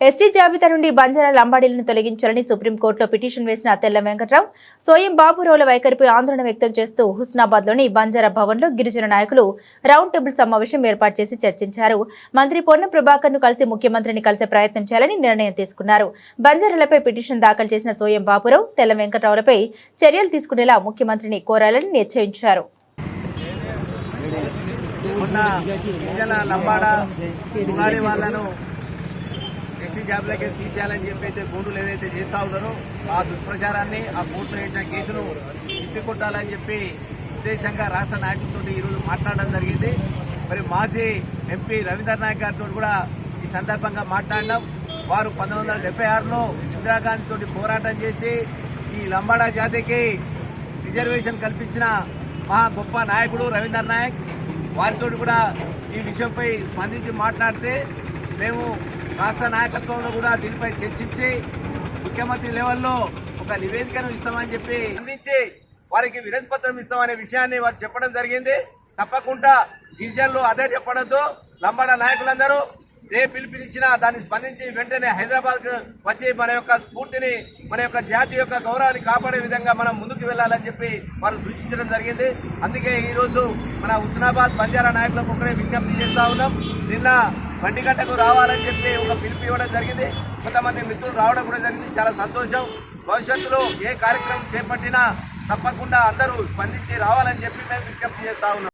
ST జాబితా నుండి బంజారా లంబాడీలను తొలగించాలని సుప్రీంకోర్టులో పిటిషన్ వేసిన తెల్ల వెంకట్రావు సోయం బాబురావుల వైఖరిపై ఆందోళన వ్యక్తం చేస్తూ హుస్నాబాద్లోని బంజారా భవన్లో గిరిజన నాయకులు రౌండ్ టేబుల్ సమావేశం ఏర్పాటు చేసి చర్చించారు. మంత్రి పొన్నం ప్రభాకర్ను కలిసి ముఖ్యమంత్రిని కలిసే ప్రయత్నం చేయాలని నిర్ణయం తీసుకున్నారు. బంజారాలపై పిటిషన్ దాఖలు చేసిన సోయం బాబురావు తెల్ల వెంకట్రావులపై చర్యలు తీసుకునేలా ముఖ్యమంత్రిని కోరాలని నిశ్చయించారు. ఉన్న గిరిజన లంబాడ వాళ్ళను ఎస్టీ జాబ్లకే తీసేయాలని చెప్పి అయితే కోర్టులు ఏదైతే చేస్తా ఉన్నారో ఆ దుష్ప్రచారాన్ని ఆ కోర్టులో వేసిన కేసును తిప్పికొట్టాలని చెప్పి ఉద్దేశంగా రాష్ట్ర నాయకులతో ఈరోజు మాట్లాడడం జరిగింది. మరి మాజీ ఎంపీ రవీంద్ర నాయక్ గారితో కూడా ఈ సందర్భంగా మాట్లాడినాం. వారు పంతొమ్మిది వందల డెబ్బై ఆరులో ఇందిరాగాంధీ తోటి పోరాటం చేసి ఈ లంబాడా జాతికి రిజర్వేషన్ కల్పించిన మహా గొప్ప నాయకుడు రవీంద్ర నాయక్. వారితో కూడా ఈ విషయంపై స్పందించి మాట్లాడితే మేము రాష్ట్ర నాయకత్వంలో కూడా దీనిపై చర్చించి ముఖ్యమంత్రి లెవెల్లో ఒక నివేదికను ఇస్తామని చెప్పి అందించి వారికి వినతి పత్రం ఇస్తామనే విషయాన్ని వారు చెప్పడం జరిగింది. తప్పకుండా గిరిజనులు అదే చెప్పడంతో లంబాడ నాయకులందరూ ఏ పిలుపునిచ్చినా దాన్ని స్పందించి వెంటనే హైదరాబాద్ వచ్చి మన యొక్క స్ఫూర్తిని మన యొక్క జాతి యొక్క గౌరవాన్ని కాపాడే విధంగా మనం ముందుకు వెళ్ళాలని చెప్పి వారు సూచించడం జరిగింది. అందుకే ఈరోజు మన హుస్నాబాద్ బంజారా నాయకులకు ఒకటే విజ్ఞప్తి చేస్తా ఉన్నాం. నిన్న బండిగడ్డకు రావాలని చెప్పి ఒక పిలుపు ఇవ్వడం జరిగింది. కొంతమంది మిత్రులు రావడం కూడా జరిగింది. చాలా సంతోషం. భవిష్యత్తులో ఏ కార్యక్రమం చేపట్టినా తప్పకుండా అందరూ స్పందించి రావాలని చెప్పి మేము విజ్ఞప్తి చేస్తా ఉన్నాం.